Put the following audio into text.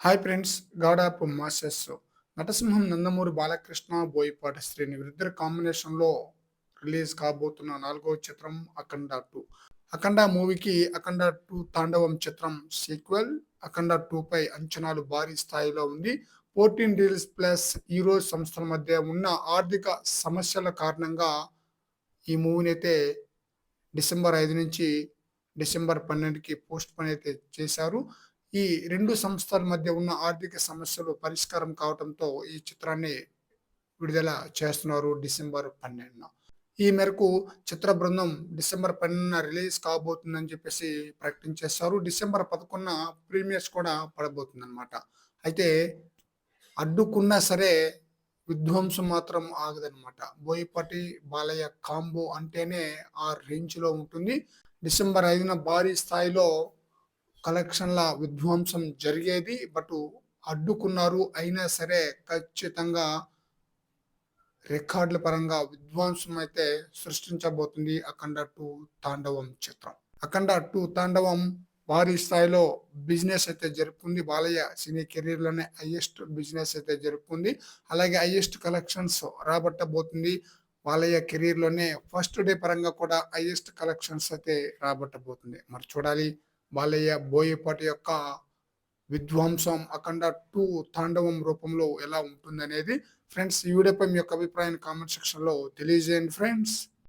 Hi friends God of masters నటసింహం Nandamuri Balakrishna Boyapati Srini వీరిద్దరి కాంబినేషన్లో release కాబోతున్న నాలుగవ చిత్రం అఖండ టూ. అఖండ మూవీకి అఖండ టూ తాండవం చిత్రం సీక్వెల్ అఖండ టూ పై అంచనాలు భారీ స్థాయిలో ఉంది. ఫోర్టీన్ డీల్స్ ప్లస్ హీరో సంస్థల మధ్య ఉన్న ఆర్థిక సమస్యల కారణంగా ఈ మూవీని అయితే డిసెంబర్ ఐదు నుంచి డిసెంబర్ పన్నెండుకి పోస్ట్ పోన్ అయితే చేశారు. ఈ రెండు సంస్థల మధ్య ఉన్న ఆర్థిక సమస్యలు పరిష్కారం కావడంతో ఈ చిత్రాన్ని విడుదల చేస్తున్నారు డిసెంబర్ పన్నెండున. ఈ మేరకు చిత్ర బృందం డిసెంబర్ పన్నెండున రిలీజ్ కాబోతుందని చెప్పేసి ప్రకటించేస్తారు డిసెంబర్ పదకొండున ప్రీమియర్స్ కూడా పడబోతుంది అనమాట అయితే అడ్డుకున్నా సరే విధ్వంసం మాత్రం ఆగదనమాట బోయపాటి బాలయ్య కాంబో అంటేనే ఆ రేంజ్లో ఉంటుంది. డిసెంబర్ ఐదున భారీ స్థాయిలో కలెక్షన్ల విధ్వంసం జరిగేది బట్ అడ్డుకున్నారు అయినా సరే ఖచ్చితంగా రికార్డుల పరంగా విధ్వంసం అయితే సృష్టించబోతుంది అఖండ టూ తాండవం చిత్రం. అఖండ టూ తాండవం భారీ స్థాయిలో బిజినెస్ అయితే జరుపుకుంది. బాలయ్య సినీ కెరీర్లోనే హైయెస్ట్ బిజినెస్ అయితే జరుపుకుంది. అలాగే హైయెస్ట్ కలెక్షన్స్ రాబట్టబోతుంది. బాలయ్య కెరీర్లోనే ఫస్ట్ డే పరంగా కూడా హైయెస్ట్ కలెక్షన్స్ అయితే రాబట్టబోతుంది. మరి చూడాలి బాలయ్య బోయపాటి యొక్క విధ్వంసం అఖండ టూ తాండవం రూపంలో ఎలా ఉంటుంది అనేది ఫ్రెండ్స్ ఈ వీడియోపై మీ యొక్క అభిప్రాయాన్ని కామెంట్ సెక్షన్లో తెలియజేయండి ఫ్రెండ్స్.